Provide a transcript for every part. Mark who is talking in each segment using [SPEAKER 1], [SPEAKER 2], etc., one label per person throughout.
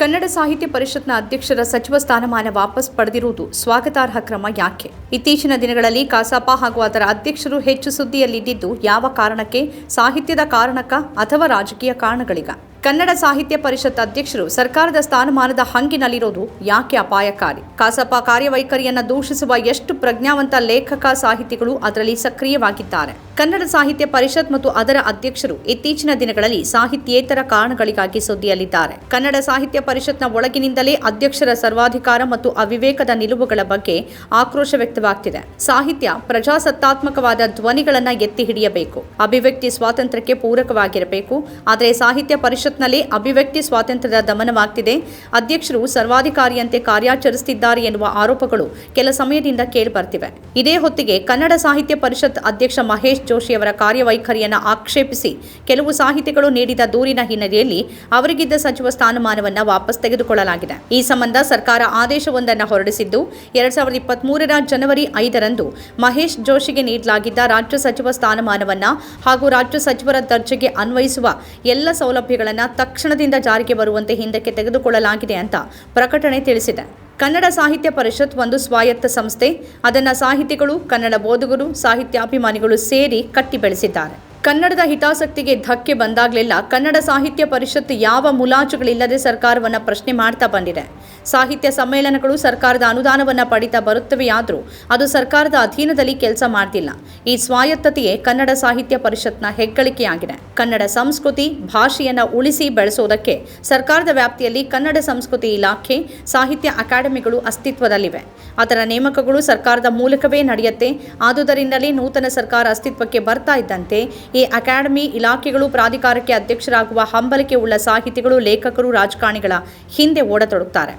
[SPEAKER 1] ಕನ್ನಡ ಸಾಹಿತ್ಯ ಪರಿಷತ್ನ ಅಧ್ಯಕ್ಷರ ಸಚಿವ ಸ್ಥಾನಮಾನ ವಾಪಸ್ ಪಡೆದಿರುವುದು ಸ್ವಾಗತಾರ್ಹ ಕ್ರಮ ಯಾಕೆ? ಇತ್ತೀಚಿನ ದಿನಗಳಲ್ಲಿ ಕಸಾಪ ಹಾಗೂ ಅದರ ಅಧ್ಯಕ್ಷರು ಹೆಚ್ಚು ಸುದ್ದಿಯಲ್ಲಿದ್ದಿದ್ದು, ಯಾವ ಕಾರಣಕ್ಕೆ, ಸಾಹಿತ್ಯದ ಕಾರಣಕ್ಕ ಅಥವಾ ರಾಜಕೀಯ ಕಾರಣಗಳಿಗ? ಕನ್ನಡ ಸಾಹಿತ್ಯ ಪರಿಷತ್ ಅಧ್ಯಕ್ಷರು ಸರ್ಕಾರದ ಸ್ಥಾನಮಾನದ ಹಂಗಿನಲ್ಲಿರೋದು ಯಾಕೆ ಅಪಾಯಕಾರಿ? ಕಸಾಪ ಕಾರ್ಯವೈಖರಿಯನ್ನು ದೂಷಿಸುವ ಎಷ್ಟು ಪ್ರಜ್ಞಾವಂತ ಲೇಖಕ ಸಾಹಿತಿಗಳು ಅದರಲ್ಲಿ ಸಕ್ರಿಯವಾಗಿದ್ದಾರೆ? ಕನ್ನಡ ಸಾಹಿತ್ಯ ಪರಿಷತ್ ಮತ್ತು ಅದರ ಅಧ್ಯಕ್ಷರು ಇತ್ತೀಚಿನ ದಿನಗಳಲ್ಲಿ ಸಾಹಿತ್ಯೇತರ ಕಾರಣಗಳಿಗಾಗಿ ಸುದ್ದಿಯಲ್ಲಿದ್ದಾರೆ. ಕನ್ನಡ ಸಾಹಿತ್ಯ ಪರಿಷತ್ನ ಒಳಗಿನಿಂದಲೇ ಅಧ್ಯಕ್ಷರ ಸರ್ವಾಧಿಕಾರ ಮತ್ತು ಅವಿವೇಕದ ನಿಲುವುಗಳ ಬಗ್ಗೆ ಆಕ್ರೋಶ ವ್ಯಕ್ತವಾಗ್ತಿದೆ. ಸಾಹಿತ್ಯ ಪ್ರಜಾಸತ್ತಾತ್ಮಕವಾದ ಧ್ವನಿಗಳನ್ನ ಎತ್ತಿ ಹಿಡಿಯಬೇಕು. ಅಭಿವ್ಯಕ್ತಿ ಸ್ವಾತಂತ್ರ್ಯಕ್ಕೆ ಪೂರಕವಾಗಿರಬೇಕು. ಆದರೆ ಸಾಹಿತ್ಯ ಪರಿಷತ್ನಲ್ಲಿ ಅಭಿವ್ಯಕ್ತಿ ಸ್ವಾತಂತ್ರ್ಯದ ದಮನವಾಗ್ತಿದೆ. ಅಧ್ಯಕ್ಷರು ಸರ್ವಾಧಿಕಾರಿಯಂತೆ ಕಾರ್ಯಾಚರಿಸುತ್ತಿದ್ದಾರೆ ಎನ್ನುವ ಆರೋಪಗಳು ಕೆಲ ಸಮಯದಿಂದ ಕೇಳಿಬರ್ತಿವೆ. ಇದೇ ಹೊತ್ತಿಗೆ ಕನ್ನಡ ಸಾಹಿತ್ಯ ಪರಿಷತ್ ಅಧ್ಯಕ್ಷ ಮಹೇಶ್ ಜೋಶಿಯವರ ಕಾರ್ಯವೈಖರಿಯನ್ನು ಆಕ್ಷೇಪಿಸಿ ಕೆಲವು ಸಾಹಿತಿಗಳು ನೀಡಿದ ದೂರಿನ ಹಿನ್ನೆಲೆಯಲ್ಲಿ ಅವರಿಗಿದ್ದ ಸಚಿವ ಸ್ಥಾನಮಾನವನ್ನು ವಾಪಸ್ ತೆಗೆದುಕೊಳ್ಳಲಾಗಿದೆ. ಈ ಸಂಬಂಧ ಸರ್ಕಾರ ಆದೇಶವೊಂದನ್ನು ಹೊರಡಿಸಿದ್ದು, ಎರಡ್ ಸಾವಿರದ ಇಪ್ಪತ್ಮೂರರ ಜನವರಿ ಐದರಂದು ಮಹೇಶ್ ಜೋಶಿಗೆ ನೀಡಲಾಗಿದ್ದ ರಾಜ್ಯ ಸಚಿವ ಸ್ಥಾನಮಾನವನ್ನ ಹಾಗೂ ರಾಜ್ಯ ಸಚಿವರ ದರ್ಜೆಗೆ ಅನ್ವಯಿಸುವ ಎಲ್ಲ ಸೌಲಭ್ಯಗಳನ್ನು ತಕ್ಷಣದಿಂದ ಜಾರಿಗೆ ಬರುವಂತೆ ಹಿಂದಕ್ಕೆ ತೆಗೆದುಕೊಳ್ಳಲಾಗಿದೆ ಅಂತ ಪ್ರಕಟಣೆ ತಿಳಿಸಿದೆ. ಕನ್ನಡ ಸಾಹಿತ್ಯ ಪರಿಷತ್ ಒಂದು ಸ್ವಾಯತ್ತ ಸಂಸ್ಥೆ. ಅದನ್ನು ಸಾಹಿತಿಗಳು, ಕನ್ನಡ ಬೋಧಕರು, ಸಾಹಿತ್ಯಾಭಿಮಾನಿಗಳು ಸೇರಿ ಕಟ್ಟಿ ಬೆಳೆಸಿದ್ದಾರೆ. ಕನ್ನಡದ ಹಿತಾಸಕ್ತಿಗೆ ಧಕ್ಕೆ ಬಂದಾಗಲೆಲ್ಲ ಕನ್ನಡ ಸಾಹಿತ್ಯ ಪರಿಷತ್ ಯಾವ ಮುಲಾಜುಗಳಿಲ್ಲದೆ ಸರ್ಕಾರವನ್ನು ಪ್ರಶ್ನೆ ಮಾಡ್ತಾ ಬಂದಿದೆ. ಸಾಹಿತ್ಯ ಸಮ್ಮೇಳನಗಳು ಸರ್ಕಾರದ ಅನುದಾನವನ್ನು ಪಡಿತಾ ಬರುತ್ತವೆಯಾದರೂ ಅದು ಸರ್ಕಾರದ ಅಧೀನದಲ್ಲಿ ಕೆಲಸ ಮಾಡ್ತಿಲ್ಲ. ಈ ಸ್ವಾಯತ್ತತೆಯೇ ಕನ್ನಡ ಸಾಹಿತ್ಯ ಪರಿಷತ್ನ ಹೆಗ್ಗಳಿಕೆಯಾಗಿದೆ. ಕನ್ನಡ ಸಂಸ್ಕೃತಿ ಭಾಷೆಯನ್ನು ಉಳಿಸಿ ಬೆಳೆಸೋದಕ್ಕೆ ಸರ್ಕಾರದ ವ್ಯಾಪ್ತಿಯಲ್ಲಿ ಕನ್ನಡ ಸಂಸ್ಕೃತಿ ಇಲಾಖೆ, ಸಾಹಿತ್ಯ ಅಕಾಡೆಮಿಗಳು ಅಸ್ತಿತ್ವದಲ್ಲಿವೆ. ಅದರ ನೇಮಕಗಳು ಸರ್ಕಾರದ ಮೂಲಕವೇ ನಡೆಯುತ್ತೆ. ಆದುದರಿಂದಲೇ ನೂತನ ಸರ್ಕಾರ ಅಸ್ತಿತ್ವಕ್ಕೆ ಬರ್ತಾ ಇದ್ದಂತೆ ಈ ಅಕಾಡೆಮಿ ಇಲಾಖೆಗಳು ಪ್ರಾಧಿಕಾರಕ್ಕೆ ಅಧ್ಯಕ್ಷರಾಗುವ ಹಂಬಲಿಕೆ ಉಳ್ಳ ಸಾಹಿತಿಗಳು, ಲೇಖಕರು, ರಾಜಕಾರಣಿಗಳ ಹಿಂದೆ ಓಡತೊಡಗುತ್ತಾರೆ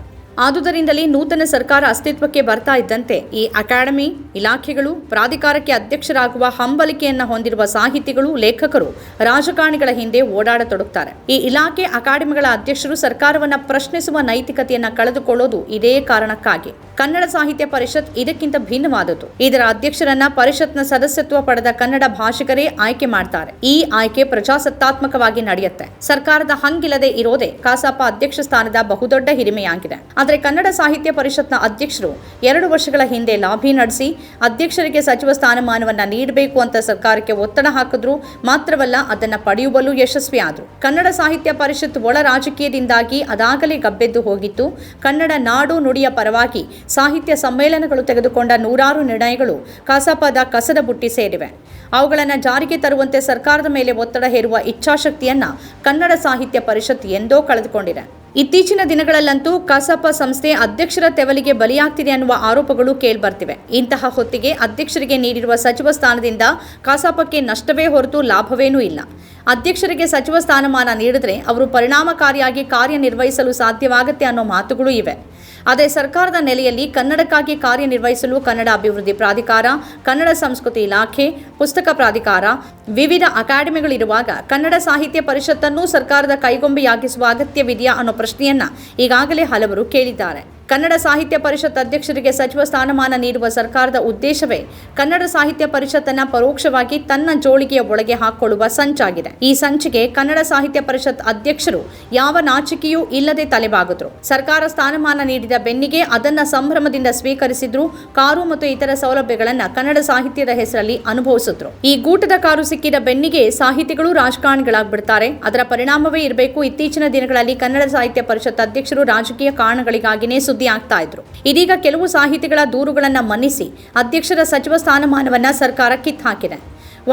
[SPEAKER 1] ಆದುದರಿಂದಲೇ ನೂತನ ಸರ್ಕಾರ ಅಸ್ತಿತ್ವಕ್ಕೆ ಬರ್ತಾ ಇದ್ದಂತೆ ಈ ಅಕಾಡೆಮಿ ಇಲಾಖೆಗಳು ಪ್ರಾಧಿಕಾರಕ್ಕೆ ಅಧ್ಯಕ್ಷರಾಗುವ ಹಂಬಲಿಕೆಯನ್ನು ಹೊಂದಿರುವ ಸಾಹಿತಿಗಳು, ಲೇಖಕರು, ರಾಜಕಾರಣಿಗಳ ಹಿಂದೆ ಓಡಾಡತೊಡಗುತ್ತಾರೆ ಈ ಇಲಾಖೆ ಅಕಾಡೆಮಿಗಳ ಅಧ್ಯಕ್ಷರು ಸರ್ಕಾರವನ್ನು ಪ್ರಶ್ನಿಸುವ ನೈತಿಕತೆಯನ್ನು ಕಳೆದುಕೊಳ್ಳೋದು ಇದೇ ಕಾರಣಕ್ಕಾಗಿ. ಕನ್ನಡ ಸಾಹಿತ್ಯ ಪರಿಷತ್ ಇದಕ್ಕಿಂತ ಭಿನ್ನವಾದದ್ದು. ಇದರ ಅಧ್ಯಕ್ಷರನ್ನ ಪರಿಷತ್ನ ಸದಸ್ಯತ್ವ ಪಡೆದ ಕನ್ನಡ ಭಾಷಿಕರೇ ಆಯ್ಕೆ ಮಾಡ್ತಾರೆ. ಈ ಆಯ್ಕೆ ಪ್ರಜಾಸತ್ತಾತ್ಮಕವಾಗಿ ನಡೆಯುತ್ತೆ. ಸರ್ಕಾರದ ಹಂಗಿಲ್ಲದೆ ಇರೋದೇ ಕಸಾಪ ಅಧ್ಯಕ್ಷ ಸ್ಥಾನದ ಬಹುದೊಡ್ಡ ಹಿರಿಮೆಯಾಗಿದೆ. ಆದರೆ ಕನ್ನಡ ಸಾಹಿತ್ಯ ಪರಿಷತ್ನ ಅಧ್ಯಕ್ಷರು ಎರಡು ವರ್ಷಗಳ ಹಿಂದೆ ಲಾಭಿ ನಡೆಸಿ ಅಧ್ಯಕ್ಷರಿಗೆ ಸಚಿವ ಸ್ಥಾನಮಾನವನ್ನ ನೀಡಬೇಕು ಅಂತ ಸರ್ಕಾರಕ್ಕೆ ಒತ್ತಡ ಹಾಕಿದ್ರು. ಮಾತ್ರವಲ್ಲ, ಅದನ್ನ ಪಡೆಯುವಲ್ಲೂ ಯಶಸ್ವಿಯಾದರು ಕನ್ನಡ ಸಾಹಿತ್ಯ ಪರಿಷತ್ ಒಳ ರಾಜಕೀಯದಿಂದಾಗಿ ಅದಾಗಲೇ ಗಬ್ಬೆದ್ದು ಹೋಗಿತ್ತು. ಕನ್ನಡ ನಾಡು ನುಡಿಯ ಪರವಾಗಿ ಸಾಹಿತ್ಯ ಸಮ್ಮೇಳನಗಳು ತೆಗೆದುಕೊಂಡ ನೂರಾರು ನಿರ್ಣಯಗಳು ಕಸಾಪದ ಕಸದ ಬುಟ್ಟಿ ಸೇರಿವೆ. ಅವುಗಳನ್ನು ಜಾರಿಗೆ ತರುವಂತೆ ಸರ್ಕಾರದ ಮೇಲೆ ಒತ್ತಡ ಹೇರುವ ಇಚ್ಛಾಶಕ್ತಿಯನ್ನ ಕನ್ನಡ ಸಾಹಿತ್ಯ ಪರಿಷತ್ ಎಂದೋ ಕಳೆದುಕೊಂಡಿದೆ. ಇತ್ತೀಚಿನ ದಿನಗಳಲ್ಲಂತೂ ಕಸಾಪ ಸಂಸ್ಥೆ ಅಧ್ಯಕ್ಷರ ತೆವಲಿಗೆ ಬಲಿಯಾಗ್ತಿದೆ ಅನ್ನುವ ಆರೋಪಗಳು ಕೇಳ್ಬರ್ತಿವೆ. ಇಂತಹ ಹೊತ್ತಿಗೆ ಅಧ್ಯಕ್ಷರಿಗೆ ನೀಡಿರುವ ಸಚಿವ ಸ್ಥಾನದಿಂದ ಕಸಾಪಕ್ಕೆ ನಷ್ಟವೇ ಹೊರತು ಲಾಭವೇನೂ ಇಲ್ಲ. ಅಧ್ಯಕ್ಷರಿಗೆ ಸಚಿವ ಸ್ಥಾನಮಾನ ನೀಡಿದ್ರೆ ಅವರು ಪರಿಣಾಮಕಾರಿಯಾಗಿ ಕಾರ್ಯನಿರ್ವಹಿಸಲು ಸಾಧ್ಯವಾಗುತ್ತೆ ಅನ್ನೋ ಮಾತುಗಳು ಇವೆ. ಆದರೆ ಸರ್ಕಾರದ ನೆಲೆಯಲ್ಲಿ ಕನ್ನಡಕ್ಕಾಗಿ ಕಾರ್ಯನಿರ್ವಹಿಸಲು ಕನ್ನಡ ಅಭಿವೃದ್ಧಿ ಪ್ರಾಧಿಕಾರ, ಕನ್ನಡ ಸಂಸ್ಕೃತಿ ಇಲಾಖೆ, ಪುಸ್ತಕ ಪ್ರಾಧಿಕಾರ, ವಿವಿಧ ಅಕಾಡೆಮಿಗಳಿರುವಾಗ ಕನ್ನಡ ಸಾಹಿತ್ಯ ಪರಿಷತ್ತನ್ನು ಸರ್ಕಾರದ ಕೈಗೊಂಬೆಯಾಗಿಸುವ ಅಗತ್ಯವಿದೆಯಾ ಅನ್ನೋ ಪ್ರಶ್ನೆಯನ್ನ ಈಗಾಗಲೇ ಹಲವರು ಕೇಳಿದ್ದಾರೆ. ಕನ್ನಡ ಸಾಹಿತ್ಯ ಪರಿಷತ್ ಅಧ್ಯಕ್ಷರಿಗೆ ಸಚಿವ ಸ್ಥಾನಮಾನ ನೀಡುವ ಸರ್ಕಾರದ ಉದ್ದೇಶವೇ ಕನ್ನಡ ಸಾಹಿತ್ಯ ಪರಿಷತ್ತನ್ನ ಪರೋಕ್ಷವಾಗಿ ತನ್ನ ಜೋಳಿಗೆಯ ಒಳಗೆ ಹಾಕೊಳ್ಳುವ ಸಂಚಾಗಿದೆ. ಈ ಸಂಚಿಗೆ ಕನ್ನಡ ಸಾಹಿತ್ಯ ಪರಿಷತ್ ಅಧ್ಯಕ್ಷರು ಯಾವ ನಾಚಿಕೆಯೂ ಇಲ್ಲದೆ ತಲೆಬಾಗಿದ್ರು. ಸರ್ಕಾರ ಸ್ಥಾನಮಾನ ನೀಡಿದ ಬೆನ್ನಿಗೆ ಅದನ್ನ ಸಂಭ್ರಮದಿಂದ ಸ್ವೀಕರಿಸಿದ್ರು, ಕಾರು ಮತ್ತು ಇತರ ಸೌಲಭ್ಯಗಳನ್ನ ಕನ್ನಡ ಸಾಹಿತ್ಯದ ಹೆಸರಲ್ಲಿ ಅನುಭವಿಸಿದ್ರು. ಈ ಗೂಟದ ಕಾರು ಸಿಕ್ಕಿದ ಬೆನ್ನಿಗೆ ಸಾಹಿತಿಗಳು ರಾಜಕಾರಣಿಗಳಾಗ್ಬಿಡ್ತಾರೆ. ಅದರ ಪರಿಣಾಮವೇ ಇರಬೇಕು. ಇತ್ತೀಚಿನ ದಿನಗಳಲ್ಲಿ ಕನ್ನಡ ಸಾಹಿತ್ಯ ಪರಿಷತ್ ಅಧ್ಯಕ್ಷರು ರಾಜಕೀಯ ಕಾರಣಗಳಿಗಾಗಿನೇ ಸುದ್ದಿ ಆಗ್ತಾ ಇದ್ರು. ಇದೀಗ ಕೆಲವು ಸಾಹಿತಿಗಳ ದೂರುಗಳನ್ನು ಮನ್ನಿಸಿ ಅಧ್ಯಕ್ಷರ ಸಚಿವ ಸ್ಥಾನಮಾನವನ್ನ ಸರ್ಕಾರ ಕಿತ್ತಾಕಿದೆ.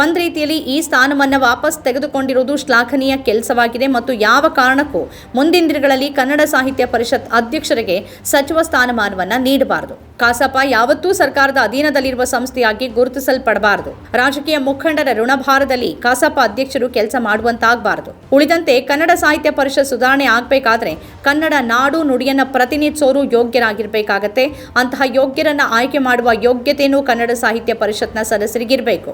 [SPEAKER 1] ಒಂದ್ ರೀತಿಯಲ್ಲಿ ಈ ಸ್ಥಾನವನ್ನು ವಾಪಸ್ ತೆಗೆದುಕೊಂಡಿರುವುದು ಶ್ಲಾಘನೀಯ ಕೆಲಸವಾಗಿದೆ ಮತ್ತು ಯಾವ ಕಾರಣಕ್ಕೂ ಮುಂದಿನ ದಿನಗಳಲ್ಲಿ ಕನ್ನಡ ಸಾಹಿತ್ಯ ಪರಿಷತ್ ಅಧ್ಯಕ್ಷರಿಗೆ ಸಚಿವ ಸ್ಥಾನಮಾನವನ್ನ ನೀಡಬಾರದು. ಕಸಾಪ ಯಾವತ್ತೂ ಸರ್ಕಾರದ ಅಧೀನದಲ್ಲಿರುವ ಸಂಸ್ಥೆಯಾಗಿ ಗುರುತಿಸಲ್ಪಡಬಾರದು. ರಾಜಕೀಯ ಮುಖಂಡರ ಋಣಭಾರದಲ್ಲಿ ಕಸಾಪ ಅಧ್ಯಕ್ಷರು ಕೆಲಸ ಮಾಡುವಂತಾಗಬಾರದು. ಉಳಿದಂತೆ ಕನ್ನಡ ಸಾಹಿತ್ಯ ಪರಿಷತ್ ಸುಧಾರಣೆ ಆಗಬೇಕಾದ್ರೆ ಕನ್ನಡ ನಾಡು ನುಡಿಯನ್ನ ಪ್ರತಿನಿಧಿಸೋರು ಯೋಗ್ಯರಾಗಿರ್ಬೇಕಾಗತ್ತೆ. ಅಂತಹ ಯೋಗ್ಯರನ್ನ ಆಯ್ಕೆ ಮಾಡುವ ಯೋಗ್ಯತೆಯೂ ಕನ್ನಡ ಸಾಹಿತ್ಯ ಪರಿಷತ್ನ ಸದಸ್ಯರಿಗಿರಬೇಕು.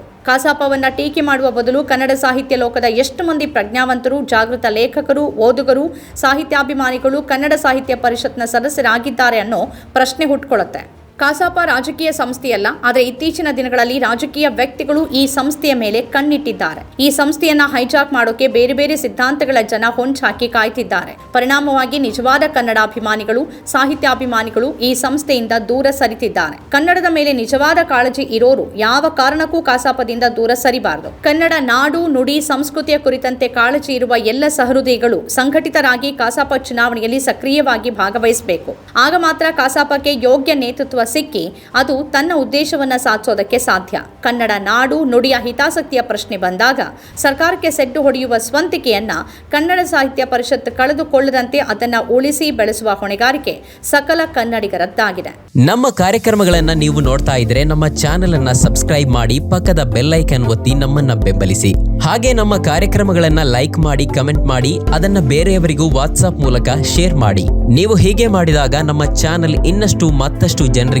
[SPEAKER 1] ಕಸಾಪವನ್ನ ಟೀಕೆ ಮಾಡುವ ಬದಲು ಕನ್ನಡ ಸಾಹಿತ್ಯ ಲೋಕದ ಎಷ್ಟು ಮಂದಿ ಪ್ರಜ್ಞಾವಂತರು, ಜಾಗೃತ ಲೇಖಕರು, ಓದುಗರು, ಸಾಹಿತ್ಯಾಭಿಮಾನಿಗಳು ಕನ್ನಡ ಸಾಹಿತ್ಯ ಪರಿಷತ್ನ ಸದಸ್ಯರಾಗಿದ್ದಾರೆ ಅನ್ನೋ ಪ್ರಶ್ನೆ ಹುಟ್ಕೊಳ್ಳುತ್ತೆ. ಕಾಸಾಪ ರಾಜಕೀಯ ಸಂಸ್ಥೆಯಲ್ಲ, ಆದರೆ ಇತ್ತೀಚಿನ ದಿನಗಳಲ್ಲಿ ರಾಜಕೀಯ ವ್ಯಕ್ತಿಗಳು ಈ ಸಂಸ್ಥೆಯ ಮೇಲೆ ಕಣ್ಣಿಟ್ಟಿದ್ದಾರೆ. ಈ ಸಂಸ್ಥೆಯನ್ನ ಹೈಜಾಕ್ ಮಾಡೋಕೆ ಬೇರೆ ಬೇರೆ ಸಿದ್ಧಾಂತಗಳ ಜನ ಹೊಂಚಾಕಿ ಕಾಯ್ತಿದ್ದಾರೆ. ಪರಿಣಾಮವಾಗಿ ನಿಜವಾದ ಕನ್ನಡಾಭಿಮಾನಿಗಳು ಸಾಹಿತ್ಯಾಭಿಮಾನಿಗಳು ಈ ಸಂಸ್ಥೆಯಿಂದ ದೂರ ಸರಿತಿದ್ದಾರೆ. ಕನ್ನಡದ ಮೇಲೆ ನಿಜವಾದ ಕಾಳಜಿ ಇರೋರು ಯಾವ ಕಾರಣಕ್ಕೂ ಕಸಾಪದಿಂದ ದೂರ ಸರಿಬಾರದು. ಕನ್ನಡ ನಾಡು, ನುಡಿ, ಸಂಸ್ಕೃತಿಯ ಕುರಿತಂತೆ ಕಾಳಜಿ ಇರುವ ಎಲ್ಲ ಸಹೃದಯಿಗಳು ಸಂಘಟಿತರಾಗಿ ಕಸಾಪ ಚುನಾವಣೆಯಲ್ಲಿ ಸಕ್ರಿಯವಾಗಿ ಭಾಗವಹಿಸಬೇಕು. ಆಗ ಮಾತ್ರ ಕಸಾಪಕ್ಕೆ ಯೋಗ್ಯ ನೇತೃತ್ವ ಸಿಕ್ಕಿ, ಅದು ತನ್ನ ಉದ್ದೇಶವನ್ನ ಸಾಧಿಸೋದಕ್ಕೆ ಸಾಧ್ಯ. ಕನ್ನಡ ನಾಡು ನುಡಿಯ ಹಿತಾಸಕ್ತಿಯ ಪ್ರಶ್ನೆ ಬಂದಾಗ, ಸರ್ಕಾರಕ್ಕೆ ಸೆಡ್ಡು ಹೊಡೆಯುವ ಸ್ವಂತಿಕೆಯನ್ನ ಕನ್ನಡ ಸಾಹಿತ್ಯ ಪರಿಷತ್ ಕಳೆದುಕೊಳ್ಳದಂತೆ ಅದನ್ನು ಉಳಿಸಿ ಬೆಳೆಸುವ ಹೊಣೆಗಾರಿಕೆ ಸಕಲ ಕನ್ನಡಿಗರದ್ದಾಗಿದೆ.
[SPEAKER 2] ನಮ್ಮ ಕಾರ್ಯಕ್ರಮಗಳನ್ನು ನೀವು ನೋಡ್ತಾ ಇದ್ರೆ ನಮ್ಮ ಚಾನೆಲ್ ಅನ್ನ ಸಬ್ಸ್ಕ್ರೈಬ್ ಮಾಡಿ ಪಕ್ಕದ ಬೆಲ್ಲೈಕನ್ ಒತ್ತಿ ನಮ್ಮನ್ನ ಬೆಂಬಲಿಸಿ. ಹಾಗೆ ನಮ್ಮ ಕಾರ್ಯಕ್ರಮಗಳನ್ನ ಲೈಕ್ ಮಾಡಿ, ಕಮೆಂಟ್ ಮಾಡಿ, ಅದನ್ನ ಬೇರೆಯವರಿಗೂ ವಾಟ್ಸ್ಆಪ್ ಮೂಲಕ ಶೇರ್ ಮಾಡಿ. ನೀವು ಹೀಗೆ ಮಾಡಿದಾಗ ನಮ್ಮ ಚಾನೆಲ್ ಇನ್ನಷ್ಟು ಮತ್ತಷ್ಟು ಜನರಿಗೆ